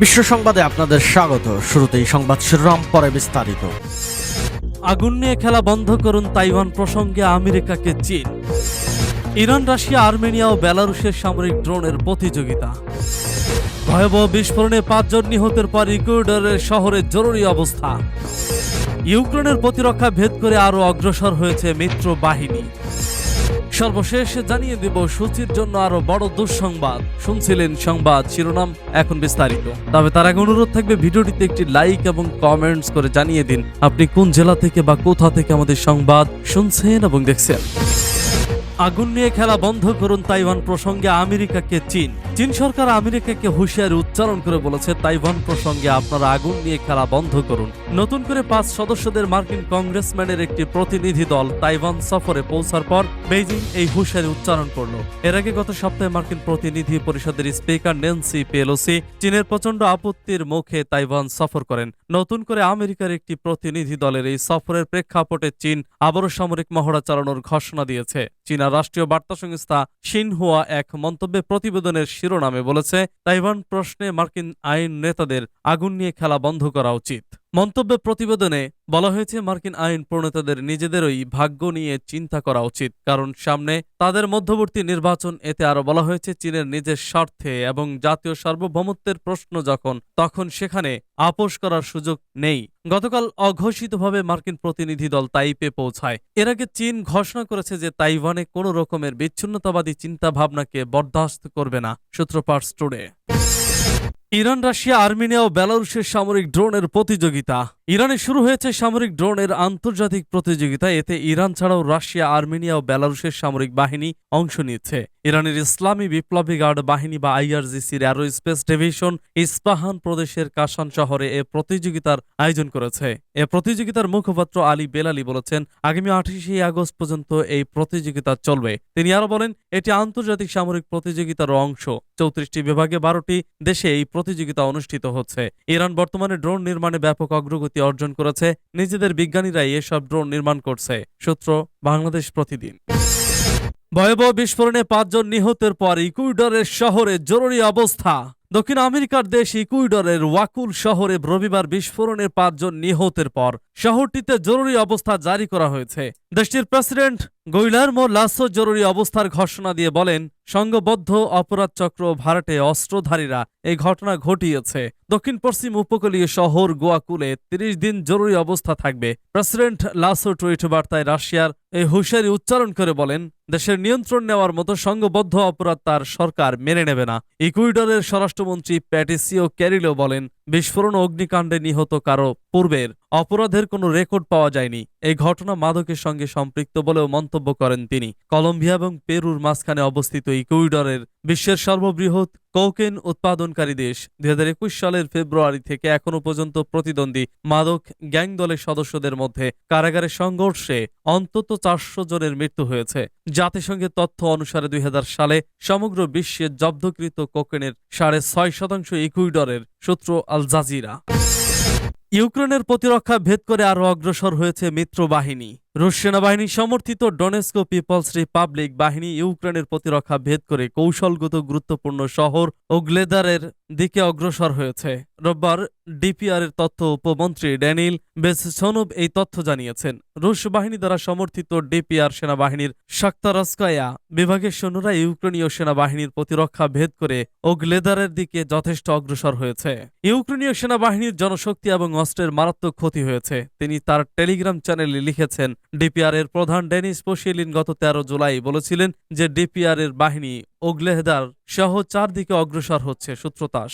বিশ্ব সংবাদে আপনাদের স্বাগত। শুরুতেই সংবাদ শিরোনাম, পরে বিস্তারিত। আগুন নিয়ে খেলা বন্ধ করুন তাইওয়ান প্রসঙ্গে আমেরিকাকে চীন। ইরান, রাশিয়া, আর্মেনিয়া ও বেলারুশের সামরিক ড্রোনের প্রতিযোগিতা। ভয়াবহ বিস্ফোরণে পাঁচজন নিহতের পর ইকুয়েডরের শহরে জরুরি অবস্থা। ইউক্রেনের প্রতিরক্ষা ভেদ করে আরও অগ্রসর হয়েছে মিত্র বাহিনী সর্বশেষ জানিয়ে দিব সূচির জন্য আরও বড় দুঃসংবাদ। শুনছিলেন সংবাদ শিরোনাম এখন বিস্তারিত। তবে তার আগে অনুরোধ থাকবে ভিডিওটিতে একটি লাইক এবং কমেন্টস করে জানিয়ে দিন, আপনি কোন জেলা থেকে বা কোথা থেকে আমাদের সংবাদ শুনছেন এবং দেখছেন। আগুন নিয়ে খেলা বন্ধ করুন তাইওয়ান প্রসঙ্গে আমেরিকাকে চীন। চীন সরকার আমেরিকাকে হুঁশিয়ারি উচ্চারণ করে বলেছে, তাইওয়ান প্রসঙ্গে আপনারা আগুন নিয়ে খেলা বন্ধ করুন। নতুন করে পাঁচ সদস্যদের মার্কিন কংগ্রেসম্যানের একটি প্রতিনিধি দল তাইওয়ান সফরে পৌঁছার পর বেইজিং এই হুঁশিয়ারি উচ্চারণ করল। এর আগে গত সপ্তাহে মার্কিন প্রতিনিধি পরিষদের স্পিকার নেন্সি পেলোসি চীনের প্রচণ্ড আপত্তির মুখে তাইওয়ান সফর করেন। নতুন করে আমেরিকার একটি প্রতিনিধি দলের এই সফরের প্রেক্ষাপটে চীন আবারও সামরিক মহড়া চালানোর ঘোষণা দিয়েছে। চীনা রাষ্ট্রীয় বার্তা সংস্থা সিনহুয়া এক মন্তব্যে প্রতিবেদনের শিরোনামে বলেছে তাইওয়ান প্রশ্নে মার্কিন আইন নেতাদের আগুন নিয়ে খেলা বন্ধ করা উচিত। মন্তব্যে প্রতিবেদনে বলা হয়েছে, মার্কিন আইন প্রণেতাদের নিজেদেরই ভাগ্য নিয়ে চিন্তা করা উচিত। কারণ সামনে তাদের মধ্যবর্তী নির্বাচন, এতে আরও বলা হয়েছে, চীনের নিজের স্বার্থে এবং জাতীয় সার্বভৌমত্বের প্রশ্ন যখন, তখন সেখানে আপোষ করার সুযোগ নেই। গতকাল অঘোষিতভাবে মার্কিন প্রতিনিধি দল তাইপে পৌঁছায়। এর আগে চীন ঘোষণা করেছে যে তাইওয়ানে কোনো রকমের বিচ্ছিন্নতাবাদী চিন্তাভাবনাকে বরদাস্ত করবে না। সূত্রপাট টুডে ইরান রাশিয়া আর্মেনিয়া ও বেলারুশের সামরিক ড্রোনের প্রতিযোগিতা। ইরানে শুরু হয়েছে সামরিক ড্রোনের আন্তর্জাতিক প্রতিযোগিতা এতে ইরান ছাড়াও রাশিয়া, আর্মেনিয়া ও বেলারুশের সামরিক বাহিনী অংশ নিচ্ছে। ইরানের ইসলামী বিপ্লবী গার্ড বাহিনী বা আইআরজিসির অ্যারোস্পেস ডিভিশন ইস্পাহান প্রদেশের কাশান শহরে এ প্রতিযোগিতার আয়োজন করেছে। এ প্রতিযোগিতার মুখপাত্র আলী বেলালি বলেছেন, আগামী আঠাশে আগস্ট পর্যন্ত এই প্রতিযোগিতা চলবে। তিনি আরও বলেন, এটি আন্তর্জাতিক সামরিক প্রতিযোগিতার অংশ। চৌত্রিশটি বিভাগে বারোটি দেশে এই প্রতিযোগিতা অনুষ্ঠিত হচ্ছে। ইরান বর্তমানে ড্রোন নির্মাণে ব্যাপক অগ্রগতি অর্জন করেছে, নিজেদের বিজ্ঞানীরাই এসব ড্রোন নির্মাণ করছে, সূত্র বাংলাদেশ প্রতিদিন। ভয়াবহ বিস্ফোরণে পাঁচজন নিহতের পর ইকুইডরের শহরে জরুরি অবস্থা। দক্ষিণ আমেরিকার দেশ ইকুইডরের ওয়াকুল শহরে রবিবার বিস্ফোরণে পাঁচজন নিহতের পর শহরটিতে জরুরি অবস্থা জারি করা হয়েছে। দেশটির প্রেসিডেন্ট গৈলার্মো লাসো জরুরি অবস্থার ঘোষণা দিয়ে বলেন সংঘবদ্ধ অপরাধ চক্র ভারতে অস্ত্রধারীরা এই ঘটনা ঘটিয়েছে। দক্ষিণ পশ্চিম উপকূলীয় শহর গোয়াকুলে তিরিশ দিন জরুরি অবস্থা থাকবে। প্রেসিডেন্ট লাসো টুইট বার্তায় রাশিয়ার এই হুঁশিয়ারি উচ্চারণ করে বলেন, দেশের নিয়ন্ত্রণ নেওয়ার মতো সংঘবদ্ধ অপরাধ তার সরকার মেনে নেবে না। ইকুইডরের স্বরাষ্ট্রমন্ত্রী প্যাটিসিও ক্যারিলো বলেন, বিস্ফোরণ অগ্নিকাণ্ডে নিহত কারও পূর্বের অপরাধের কোনো রেকর্ড পাওয়া যায়নি। এই ঘটনা মাদকের সঙ্গে সম্পৃক্ত বলেও মন্তব্য করেন তিনি। কলম্বিয়া এবং পেরুর মাঝখানে অবস্থিত ইকুইডরের বিশ্বের সর্ববৃহৎ কোকেন উৎপাদনকারী দেশ। দুই হাজার একুশ সালের ফেব্রুয়ারি থেকে এখনও পর্যন্ত প্রতিদ্বন্দ্বী মাদক গ্যাং দলের সদস্যদের মধ্যে কারাগারে সংঘর্ষে অন্তত চারশো জনের মৃত্যু হয়েছে। জাতিসংঘের তথ্য অনুসারে দুই হাজার সালে সমগ্র বিশ্বে জব্দকৃত কোকেনের সাড়ে ছয় শতাংশ ইকুইডরের সূত্র আল জাজিরা। ইউক্রেনের প্রতিরক্ষা ভেদ করে আরও অগ্রসর হয়েছে মিত্র বাহিনী রুশ সেনাবাহিনী সমর্থিত ডোনেস্কো পিপলস রিপাবলিক বাহিনী ইউক্রেনের প্রতিরক্ষা ভেদ করে কৌশলগত গুরুত্বপূর্ণ শহর ও গ্লেদারের দিকে অগ্রসর হয়েছে। রোববার ডিপিআর এর তথ্য উপমন্ত্রী ড্যানিল বেসছনব এই তথ্য জানিয়েছেন। রুশ বাহিনী দ্বারা সমর্থিত ডিপিআর সেনাবাহিনীর শাক্তারস্কায়া বিভাগের সৈন্যরা ইউক্রেনীয় সেনাবাহিনীর প্রতিরক্ষা ভেদ করে ওগলেদারের দিকে যথেষ্ট অগ্রসর হয়েছে। ইউক্রেনীয় সেনাবাহিনীর জনশক্তি এবং অস্ত্রের মারাত্মক ক্ষতি হয়েছে। তিনি তার টেলিগ্রাম চ্যানেলে লিখেছেন, ডিপিআরের প্রধান ডেনিস পশিলিন গত তেরো জুলাই বলেছিলেন যে ডিপিআর এর বাহিনী ওগলেহদার সহ চারদিকে অগ্রসর হচ্ছে সূত্রতাস।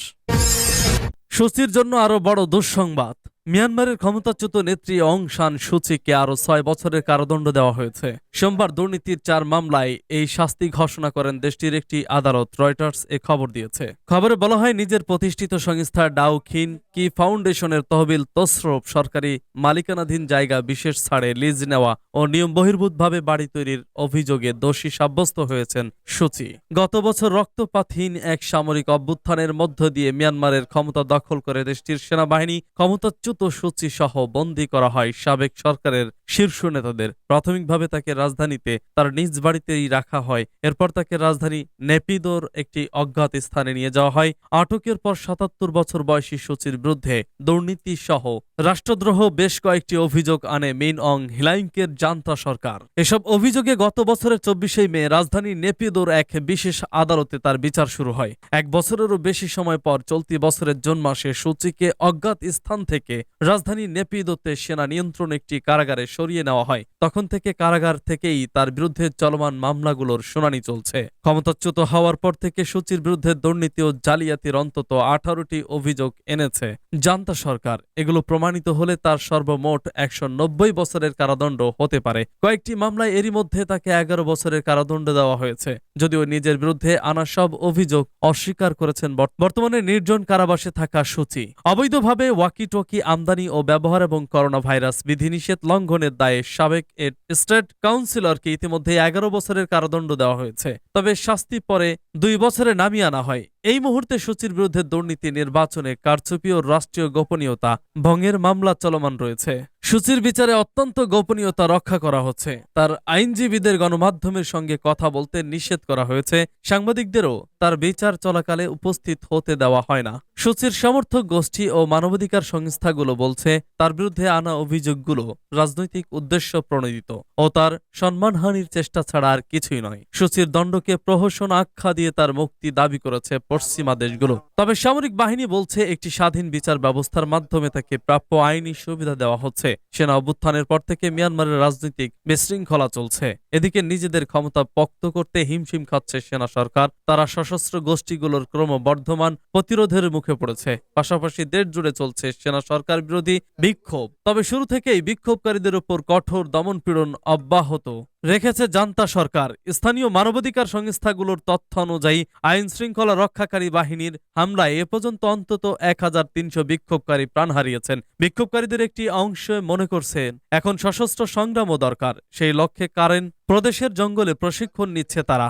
স্বস্তির জন্য আরও বড় দুঃসংবাদ। মিয়ানমারের ক্ষমতাচ্যুত নেত্রী অং সান সুচিকে আরও ছয় বছরের কারাদণ্ড দেওয়া হয়েছে। সোমবার দুর্নীতির চার মামলায় এই শাস্তি ঘোষণা করেন দেশটির একটি আদালত, রয়টার্স এ খবর দিয়েছে। খবরে বলা হয়, নিজের প্রতিষ্ঠিত সংস্থা ডাউ খিন কি ফাউন্ডেশনের তহবিল তসরফ সরকারি মালিকানাধীন জায়গা বিশেষ ছাড়ে লিজ নেওয়া ও নিয়ম বহির্ভূতভাবে বাড়ি তৈরির অভিযোগে দোষী সাব্যস্ত হয়েছেন সুচি। গত বছর রক্তপাতহীন এক সামরিক অভ্যুত্থানের মধ্য দিয়ে মিয়ানমারের ক্ষমতা দখল করে দেশটির সেনাবাহিনী ক্ষমতাচ্যুত সূচি সহ বন্দী করা হয় সাবেক সরকারের শীর্ষ নেতাদের। প্রাথমিকভাবে তাকে রাজধানীতে তার নিজ বাড়িতেই রাখা হয়। এরপর তাকে রাজধানী নেপিদোর একটি অজ্ঞাত স্থানে নিয়ে যাওয়া হয়। আটকের পর সাতাত্তর বছর বয়সী সূচির বিরুদ্ধে দুর্নীতি সহ রাষ্ট্রদ্রোহ বেশ কয়েকটি অভিযোগ আনে মিন অং হিলাইংকের জান্তা সরকার। এসব অভিযোগে গত বছরের চব্বিশে মে রাজধানী নেপিদোর এক বিশেষ আদালতে তার বিচার শুরু হয়। এক বছরেরও বেশি সময় পর চলতি বছরের জুন মাসে সূচিকে অজ্ঞাত স্থান থেকে রাজধানী নেপিদোতে সেনা নিয়ন্ত্রণ একটি কারাগারে সরিয়ে নেওয়া হয়। তখন থেকে কারাগার থেকেই তার বিরুদ্ধে চলমান মামলাগুলোর শুনানি চলছে। ক্ষমতাচ্যুত হওয়ার পর থেকে সূচির বিরুদ্ধে দুর্নীতি ও জালিয়াতির অন্তত আঠারোটি অভিযোগ এনেছে। জান্তা সরকার, এগুলো প্রমাণিত হলে তার সর্বমোট একশো নব্বই বছরের কারাদণ্ড হতে পারে। কয়েকটি মামলায় এরই মধ্যে তাকে এগারো বছরের কারাদণ্ড দেওয়া হয়েছে, যদিও নিজের বিরুদ্ধে আনা সব অভিযোগ অস্বীকার করেছেন বর্তমানে নির্জন কারাবাসে থাকা সূচি। অবৈধভাবে ওয়াকিটকি আমদানি ও ব্যবহার এবং করোনা ভাইরাস বিধিনিষেধ লঙ্ঘনের দায়ে সাবেক এর স্টেট কাউন্সিলরকে ইতিমধ্যে এগারো বছরের কারাদণ্ড দেওয়া হয়েছে। তবে শাস্তি পরে দুই বছরে নামিয়ে আনা হয়। এই মুহূর্তে সূচির বিরুদ্ধে দুর্নীতি, নির্বাচনে কারচুপি ও রাষ্ট্রীয় গোপনীয়তা ভঙ্গের মামলা চলমান রয়েছে। সূচির বিচারে অত্যন্ত গোপনীয়তা রক্ষা করা হচ্ছে। তার আইনজীবীদের গণমাধ্যমের সঙ্গে কথা বলতে নিষেধ করা হয়েছে। সাংবাদিকদেরও তার বিচার চলাকালে উপস্থিত হতে দেওয়া হয় না। সূচির সমর্থক গোষ্ঠী ও মানবাধিকার সংস্থাগুলো বলছে, তার বিরুদ্ধে আনা অভিযোগগুলো রাজনৈতিক উদ্দেশ্য প্রণোদিত ও তার সম্মানহানির চেষ্টা ছাড়া আর কিছুই নয়। সূচির দণ্ডকে প্রহসন আখ্যা দিয়ে তার মুক্তি দাবি করেছে পশ্চিমা দেশগুলো। তবে সামরিক বাহিনী বলছে, একটি স্বাধীন বিচার ব্যবস্থার মাধ্যমে তাকে প্রাপ্য আইনি সুবিধা দেওয়া হচ্ছে। সেনা অভ্যুত্থানের পর থেকে মিয়ানমারের রাজনৈতিক বিশৃঙ্খলা চলছে। এদিকে নিজেদের ক্ষমতা পক্ত করতে হিমশিম খাচ্ছে সেনা সরকার। তারা সশস্ত্র গোষ্ঠীগুলোর ক্রমবর্ধমান প্রতিরোধের মুখে পড়েছে। পাশাপাশি দেশ জুড়ে চলছে সেনা সরকার বিরোধী বিক্ষোভ। তবে শুরু থেকেই বিক্ষোভকারীদের উপর কঠোর দমনপীড়ন অব্যাহত। রেখেছে জান্তা সরকার। স্থানীয় মানবাধিকার সংস্থাগুলোর তথ্য অনুযায়ী আইন শৃঙ্খলা রক্ষাকারী বাহিনীর হামলায় এ পর্যন্ত অন্তত এক হাজার তিনশো বিক্ষোভকারী প্রাণ হারিয়েছেন। বিক্ষোভকারীদের একটি অংশ মনে করছেন, এখন সশস্ত্র সংগ্রামও দরকার। সেই লক্ষ্যে কারেন, প্রদেশের জঙ্গলে প্রশিক্ষণ নিচ্ছে তারা।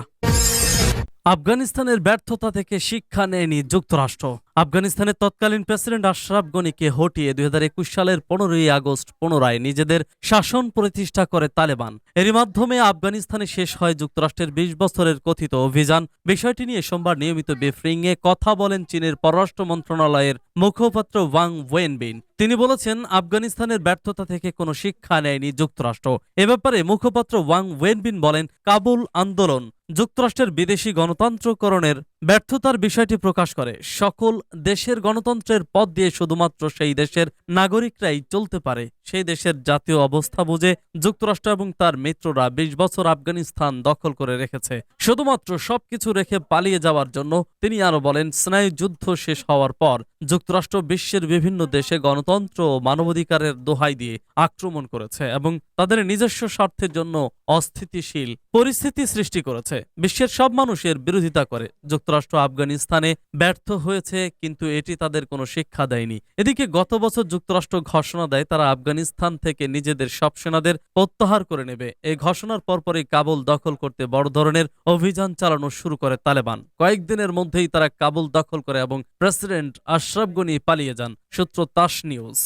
আফগানিস্তানের ব্যর্থতা থেকে শিক্ষা নেয়নি যুক্তরাষ্ট্র। আফগানিস্তানের তৎকালীন প্রেসিডেন্ট আশরাফ গনিকে হটিয়ে দুই হাজার একুশ সালের পনেরোই আগস্ট পুনরায় নিজেদের শাসন প্রতিষ্ঠা করে তালেবান। এরই মাধ্যমে আফগানিস্তানে শেষ হয় যুক্তরাষ্ট্রের বিশ বছরের কথিত অভিযান। বিষয়টি নিয়ে সোমবার নিয়মিত ব্রিফিংয়ে কথা বলেন চীনের পররাষ্ট্র মন্ত্রণালয়ের মুখপাত্র ওয়াং ওয়েনবিন। তিনি বলেছেন, আফগানিস্তানের ব্যর্থতা থেকে কোনো শিক্ষা নেয়নি যুক্তরাষ্ট্র। এ ব্যাপারে মুখপাত্র ওয়াং ওয়েনবিন বলেন, কাবুল আন্দোলন যুক্তরাষ্ট্রের বিদেশি গণতন্ত্রকরণের ব্যর্থতার বিষয়টি প্রকাশ করে। সকল দেশের গণতন্ত্রের পথ দিয়ে শুধুমাত্র সেই দেশের নাগরিকরাই চলতে পারে। সেই দেশের জাতীয় অবস্থা বুঝে যুক্তরাষ্ট্র এবং তার মিত্ররা বিশ বছর আফগানিস্তান দখল করে রেখেছে। শুধুমাত্র সবকিছু রেখে পালিয়ে যাওয়ার জন্য তিনি আরও বলেন, স্নায়ু যুদ্ধ শেষ হওয়ার পর যুক্তরাষ্ট্র বিশ্বের বিভিন্ন দেশে গণতন্ত্র ও মানবাধিকারের দোহাই দিয়ে আক্রমণ করেছে এবং তাদের নিজস্ব স্বার্থের জন্য অস্থিতিশীল পরিস্থিতি সৃষ্টি করেছে। বিশ্বের সব মানুষের বিরোধিতা করে যুক্তরাষ্ট্র আফগানিস্তানে ব্যর্থ হয়েছে, কিন্তু এটি তাদের কোনো শিক্ষা দেয়নি। এদিকে গত বছর যুক্তরাষ্ট্র ঘোষণা দেয়, তারা আফগানিস্তান থেকে নিজেদের সব সেনাদের প্রত্যাহার করে নেবে। এই ঘোষণার পরপরই কাবুল দখল করতে বড় ধরনের অভিযান চালানো শুরু করে তালেবান। কয়েকদিনের মধ্যেই তারা কাবুল দখল করে এবং প্রেসিডেন্ট আশরাফ গনি পালিয়ে যান। সূত্র তাস নিউজ।